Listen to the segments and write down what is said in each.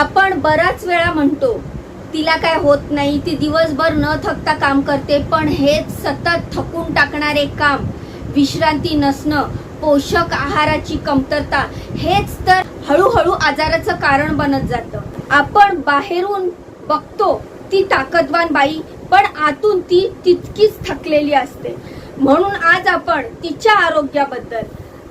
आपण बराच वेळा म्हणतो तिला काय होत नाही ती दिवसभर न थकता काम करते पण हेच सतत थकून टाकणारे काम विश्रांती नसणं पोषक आहाराची कमतरता हेच तर हळूहळू आजाराचं कारण बनत जातं. आपण बाहेरून बघतो ती ताकदवान बाई पण आतून ती तितकीच थकलेली असते. म्हणून आज आपण तिच्या आरोग्याबद्दल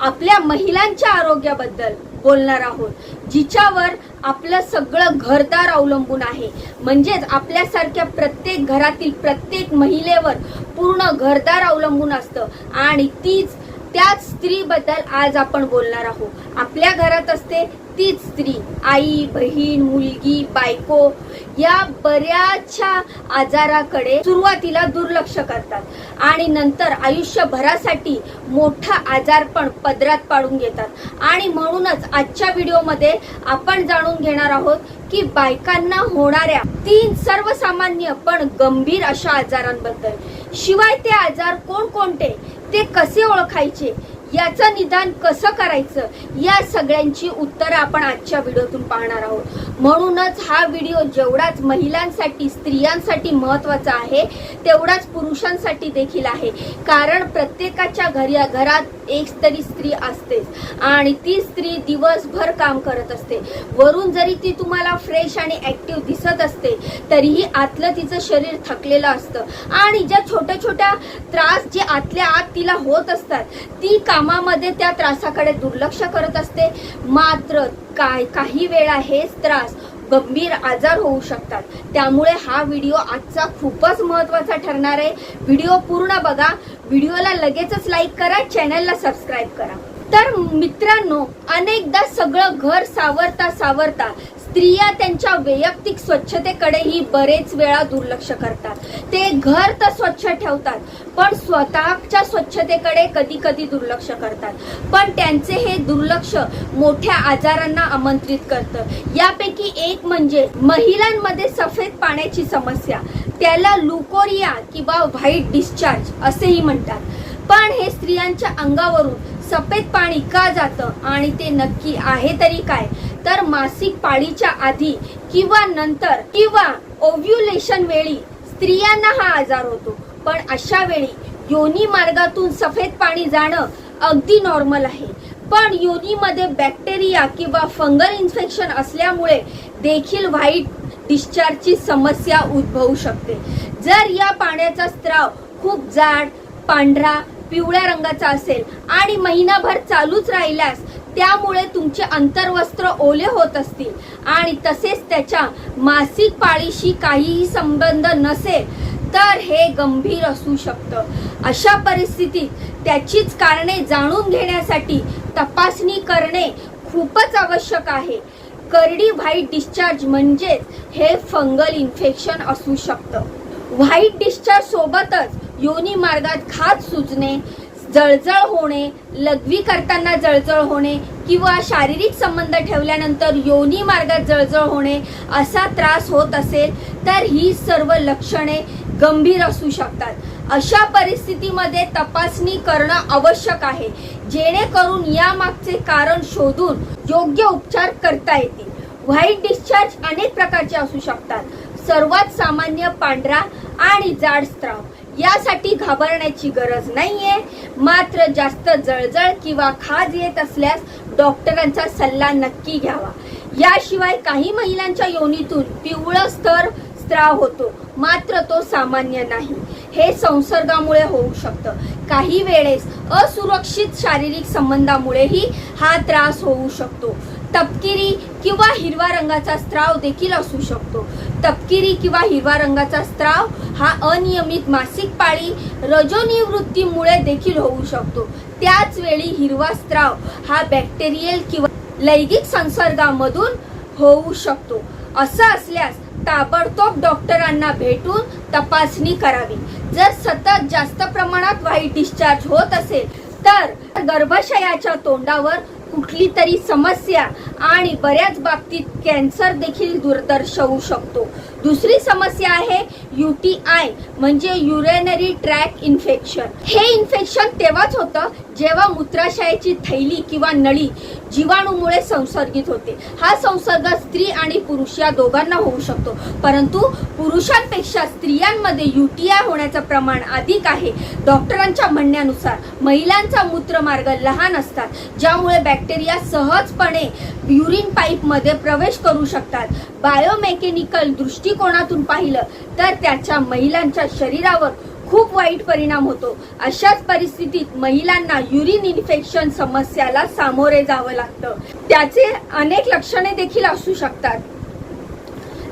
आपल्या महिलांच्या आरोग्याबद्दल बोलणार आहोत. जिच्यावर आपलं सगळं घरदार अवलंबून आहे. म्हणजेच आपल्यासारख्या प्रत्येक घरातील प्रत्येक महिलेवर पूर्ण घरदार अवलंबून असतं. आणि तीच त्याच स्त्रीबद्दल आज आपण बोलणार आहोत. आपल्या घरात असते तीच स्त्री. आई बहीण मुलगी बायको या बऱ्याचशा आजाराकडे सुरुवातीला दुर्लक्ष करतात. आणि नंतर आयुष्यभरासाठी मोठा आजार पण पदरात पाडून घेतात. आणि म्हणूनच आजच्या व्हिडिओमध्ये आपण जाणून घेणार आहोत की बायकांना होणाऱ्या तीन सर्वसामान्य पण गंभीर अशा आजारांबद्दल. शिवाय ते आजार कोणकोणते? ते कसे ओळखायचे याचं निदान कसं करायचं? या सगळ्यांची उत्तरं आपण आजच्या व्हिडिओतून पाहणार आहोत. म्हणूनच हा व्हिडिओ जेवढाच महिलांसाठी स्त्रियांसाठी महत्त्वाचा आहे तेवढाच पुरुषांसाठी देखील आहे. कारण प्रत्येकाच्या घरी घरात एक तरी स्त्री असतेच. आणि ती स्त्री दिवसभर काम करत असते. वरून जरी ती तुम्हाला फ्रेश आणि ऍक्टिव्ह दिसत असते तरीही आतलं तिचं शरीर थकलेलं असतं. आणि ज्या छोट्या छोट्या त्रास जे आतल्या आत तिला होत असतात ती का कामामध्ये त्या त्रासाकडे दुर्लक्ष करत असते. मात्र काय काही वेळा हेच त्रास गंभीर आजार होऊ शकतात. त्यामुळे हा व्हिडिओ आजचा खूपच महत्त्वाचा ठरणार आहे. व्हिडिओ पूर्ण बघा. व्हिडिओला लगेचच लाईक करा. चॅनलला सबस्क्राईब करा. तर मित्रांनो अनेकदा सगळं घर सावरता सावरता स्त्रिया त्यांच्या वैयक्तिक स्वच्छतेकडेही बरेच वेळा दुर्लक्ष करतात. ते घर तर स्वच्छ ठेवतात पण स्वतःच्या स्वच्छतेकडे कधी कधी दुर्लक्ष करतात. पण त्यांचे हे दुर्लक्ष मोठ्या आजारांना आमंत्रित करतं. यापैकी एक म्हणजे महिलांमध्ये सफेद पाण्याची समस्या. त्याला लुकोरिया किंवा व्हाईट डिस्चार्ज असेही म्हणतात. पण हे स्त्रियांच्या अंगावरून सफेद पाणी का जातं आणि ते नक्की आहे तरी काय? तर मासिक पाळीच्या आधी किंवा नंतर किंवा ओव्ह्युलेशन वेळी स्त्रियांना हा आजार होतो. पण अशा वेळी योनी मार्गातून सफेद पाणी जाणं अगदी नॉर्मल आहे. पण योनीमध्ये बॅक्टेरिया किंवा फंगल इन्फेक्शन असल्यामुळे देखील व्हाईट डिस्चार्जची समस्या उद्भवू शकते. जर या पाण्याचा स्त्राव खूप जाड पांढरा पिवळ्या रंगाचा असेल आणि महिनाभर चालूच राहिल्यास त्यामुळे तुमचे अंतर्वस्त्र ओले होत असतील. आणि तसेच त्याच्या मासिक पाळीशी काहीही संबंध नसेल तर हे गंभीर असू शकतं. अशा परिस्थितीत त्याचीच कारणे जाणून घेण्यासाठी तपासणी करणे खूपच आवश्यक आहे. करडी व्हाईट डिस्चार्ज म्हणजेच हे फंगल इन्फेक्शन असू शकतं. व्हाईट डिस्चार्ज सोबतच योनी मार्गात खाज सुजणे जळजळ होणे लघवी करताना जळजळ होणे किंवा शारीरिक संबंध ठेवल्यानंतर योनी मार्गात जळजळ होणे असा त्रास होत असेल तर ही सर्व लक्षणे गंभीर असू शकतात. अशा परिस्थितीमध्ये तपासणी करणं आवश्यक आहे जेणेकरून यामागचे कारण शोधून योग्य उपचार करता येतील. व्हाईट डिस्चार्ज अनेक प्रकारचे असू शकतात. सर्वात सामान्य पांढरा आणि जाड स्त्राव. यासाठी घाबरण्याची गरज नाहीये. मात्र जास्त जळजळ किंवा खाज येत असल्यास डॉक्टरांचा सल्ला नक्की घ्यावा. याशिवाय काही महिलांच्या योनीतून पिवळं स्तर स्त्राव होतो. मात्र तो सामान्य नाही. हे संसर्गामुळे होऊ शकतं. काही वेळेस असुरक्षित शारीरिक संबंधामुळेही हा त्रास होऊ शकतो. तपकिरी किंवा हिरवा रंगाचा स्त्राव देखील असू शकतो. तपकिरी किंवा हिरवा रंगाचा स्त्राव हा अनियमित मासिक पाळी रजोनिवृत्तीमुळे देखील होऊ शकतो. त्याच वेळी हिरवा स्त्राव हा बॅक्टेरियल किंवा लैंगिक संसर्गामधून होऊ शकतो. असं असल्यास ताबडतोब डॉक्टरांना भेटून तपासणी करावी. जर सतत जास्त प्रमाणात व्हाईट डिस्चार्ज होत असेल तर गर्भाशयाच्या तोंडावर कुठली तरी समस्या आणि बऱ्याच बाबतीत कॅन्सर देखील दुर्दर्शवू शकतो. दुसरी समस्या आहे युटीआय म्हणजे युरेनरी ट्रॅक इन्फेक्शन हे इन्फेक्शन तेव्हाच होतं जेव्हा मूत्राशयाची थैली किंवा नळी जीवाणूमुळे संसर्गित होते हा संसर्ग स्त्री आणि पुरुष या दोघांना होऊ शकतो. परंतु पुरुषांपेक्षा स्त्रियांमध्ये युटीआय होण्याचं प्रमाण अधिक आहे. डॉक्टरांच्या म्हणण्यानुसार महिलांचा मूत्रमार्ग लहान असतात ज्यामुळे बॅक्टेरिया सहजपणे युरिन पाईपमध्ये प्रवेश करू शकतात. बायोमेकॅनिकल दृष्टिकोनातून पाहिलं तर त्याच्या महिलांच्या शरीरावर खूप वाईट परिणाम होतो. अशाच परिस्थितीत महिलांना युरिन इन्फेक्शन समस्याला सामोरे जावं लागतं. त्याचे अनेक लक्षणे देखील असू शकतात.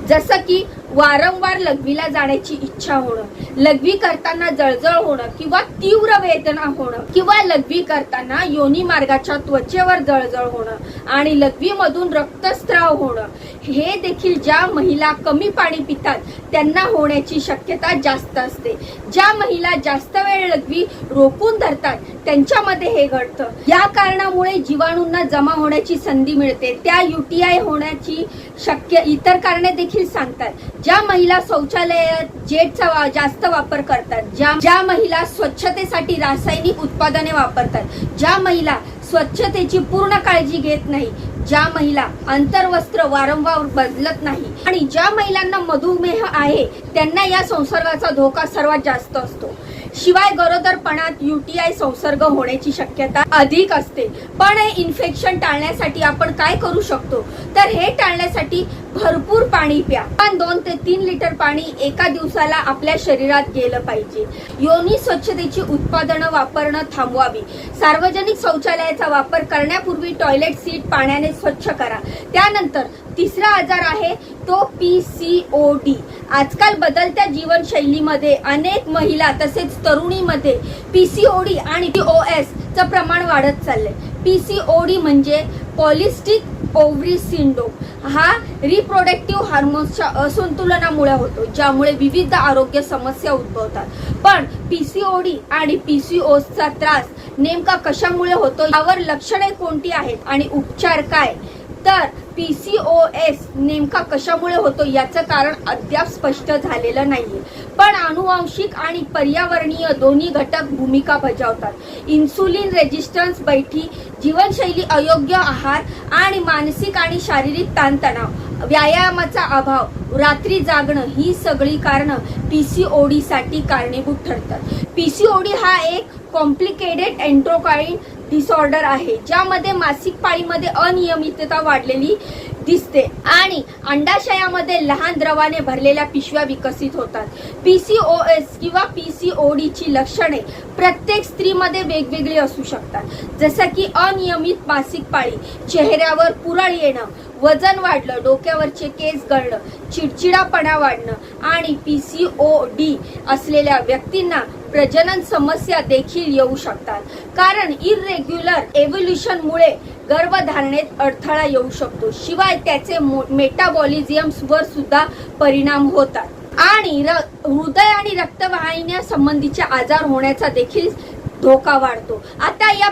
जसं की वारंवार लघवीला जाण्याची इच्छा होणं लघवी करताना जळजळ होणं किंवा तीव्र वेदना होणं किंवा लघवी करताना योनी मार्गाच्या त्वचेवर जळजळ होणं आणि लघवीमधून रक्तस्राव होणं हे देखील ज्या महिला कमी पाणी पितात त्यांना होण्याची शक्यता जास्त असते. ज्या महिला जास्त वेळ लघवी रोखून धरतात त्यांच्यामध्ये हे घडतं. या कारणामुळे जीवाणूंना जमा होण्याची संधी मिळते. त्या युटीआय होण्याची शक्य इतर कारणे देखील सांगतात. ज्या महिला शौचालयात जेटचा वा- जास्त वापर करतात ज्या ज्या महिला स्वच्छतेसाठी रासायनिक उत्पादने वापरतात ज्या महिला स्वच्छतेची पूर्ण काळजी घेत नाही ज्या महिला अंतर्वस्त्र वारंवार बदलत नाही आणि ज्या महिलांना मधुमेह आहे त्यांना या संसर्गाचा धोका सर्वात जास्त असतो. शिवाय गरोदरपणात युटीआय संसर्ग होण्याची शक्यता अधिक असते. पण हे इन्फेक्शन टाळण्यासाठी आपण काय करू शकतो? तर हे टाळण्यासाठी भरपूर पाणी प्या. पण दोन ते तीन लिटर पाणी एका दिवसाला आपल्या शरीरात गेलं पाहिजे. योनी स्वच्छतेची उत्पादनं वापरणं थांबवावी. सार्वजनिक शौचालयाचा वापर करण्यापूर्वी टॉयलेट सीट पाण्याने स्वच्छ करा. त्यानंतर तिसरा आजार आहे तो पी सी ओ डी. आजकाल बदलत्या जीवनशैलीमध्ये अनेक महिला तसेच तरुणीमध्ये पी सी ओ डी आणि ओ एसचं प्रमाण वाढत चाललंय. पी सी ओ डी म्हणजे पॉलिस्टिक ओव्हरी सिंड्रोम हा रिप्रोडक्टिव्ह हार्मोन्सच्या असंतुलनामुळे होतो ज्यामुळे विविध आरोग्य समस्या उद्भवतात. पण पी सी ओ डी आणि पी सी ओचा त्रास नेमका कशामुळे होतो? यावर लक्षणे कोणती आहेत आणि उपचार काय? तर पी सी ओ एस नेमका कशामुळे होतो याचं कारण अद्याप स्पष्ट झालेलं नाहीये. पण अनुवांशिक आणि पर्यावरणीय दोन्ही घटक भूमिका बजावतात. इन्सुलिन रेजिस्टन्स बैठी जीवनशैली अयोग्य आहार आणि मानसिक आणि शारीरिक ताणतणाव व्यायामाचा अभाव रात्री जागणं ही सगळी कारणं पी सी ओ डीसाठी कारणीभूत ठरतात. पी सी ओ डी हा एक कॉम्प्लिकेटेड एन्ट्रोकाईन डिसऑर्डर आहे ज्यामध्ये मासिक पाळीमध्ये अनियमितता वाढलेली दिसते आणि अंडाशयामध्ये लहान द्रवाने भरलेल्या पिशव्या विकसित होतात. पी सी ओ एस किंवा पी सी ओ डीची लक्षणे प्रत्येक स्त्रीमध्ये वेगवेगळी असू शकतात. जसं की अनियमित मासिक पाळी चेहऱ्यावर पुरळ येणं वजन वाढलं डोक्यावरचे केस गळणं चिडचिडापणा वाढणं आणि पी सी ओ डी असलेल्या व्यक्तींना प्रजनन समस्या देखील येऊ शकतात. कारण इरेग्युलर एव्होल्युशनमुळे गर्भधारणेत अडथळा येऊ शकतो. शिवाय त्याचे मेटाबॉलिझियम्स वर सुद्धा परिणाम होतात. आणि र- हृदय आणि रक्तवाहिन्या संबंधीचे आजार होण्याचा देखील धोका वाढतो. आता या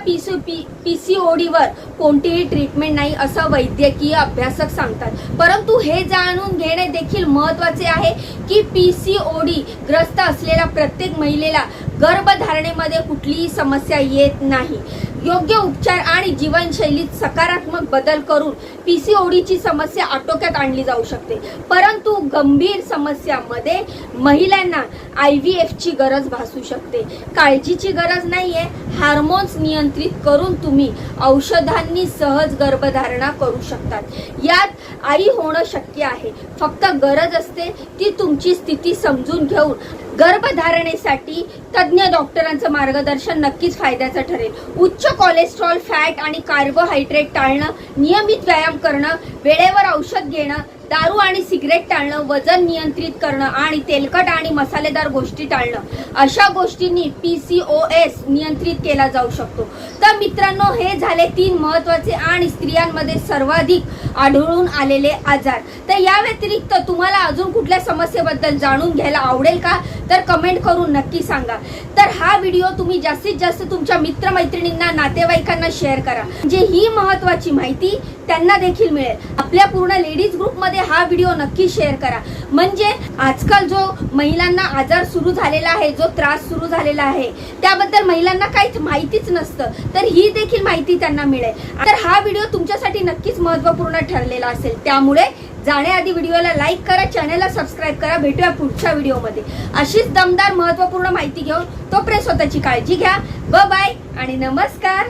पीसी ओडीवर कोणतीही ट्रीटमेंट नाही असं वैद्यकीय अभ्यासक सांगतात. परंतु हे जाणून घेणे देखील महत्त्वाचे आहे की पी सी ओडी ग्रस्त असलेल्या प्रत्येक महिलेला गर्भधारणेमध्ये कुठलीही समस्या येत नाही. योग्य उपचार आणि जीवनशैलीत सकारात्मक बदल करून पी सी ओडीची समस्या आटोक्यात आणली जाऊ शकते. परंतु गंभीर समस्यामध्ये महिलांना आय व्ही एफची गरज भासू शकते. काळजीची गरज नाही आहे हार्मोन्स नियंत्रित करून तुम्ही औषधांनी सहज गर्भधारणा करू शकतात. यात आई होणं शक्य आहे. फक्त गरज असते ती तुमची स्थिती समजून घेऊन गर्भधारणेसाठी तज्ज्ञ डॉक्टरांचं मार्गदर्शन नक्कीच फायद्याचं ठरेल. उच्च कोलेस्ट्रॉल फॅट आणि कार्बोहायड्रेट टाळणं नियमित व्यायाम करणं वेळेवर औषध घेणं दारू आणि सिगरेट टाळणं वजन नियंत्रित करणं आणि तेलकट आणि मसालेदार गोष्टी टाळणं. अशा गोष्टींनी पीसीओएस नियंत्रित केला जाऊ शकतो. तर मित्रांनो हे झाले तीन महत्त्वाचे आणि स्त्रियांमध्ये सर्वाधिक आढळून आलेले आजार. तर या व्यतिरिक्त तुम्हाला अजून कुठल्या समस्येबद्दल जाणून घ्यायला आवडेल का? तर कमेंट करून नक्की सांगा. तर हा व्हिडिओ तुम्ही जास्तीत जास्त तुमच्या मित्रमैत्रिणींना नातेवाईकांना शेअर करा. म्हणजे ही महत्वाची माहिती त्यांना देखील मिळेल. आपल्या पूर्ण लेडीज ग्रुपमध्ये ग्रुपमध्ये हा व्हिडिओ नक्की शेअर करा. म्हणजे आजकाल जो महिलांना आजार सुरू झालेला आहे जो त्रास सुरू झालेला आहे त्याबद्दल महिलांना काहीच माहितीच नसतं. तर ही देखील माहिती त्यांना मिळेल. तर हा व्हिडिओ तुमच्यासाठी नक्कीच महत्त्वपूर्ण ठरलेला असेल. त्यामुळे जाण्याआधी व्हिडिओला लाईक करा चॅनलला सबस्क्राईब करा. भेटूया पुढच्या व्हिडिओमध्ये अशीच दमदार महत्त्वपूर्ण माहिती घेऊन तोपर्यंत स्वतःची काळजी घ्या. ब बाय आणि नमस्कार.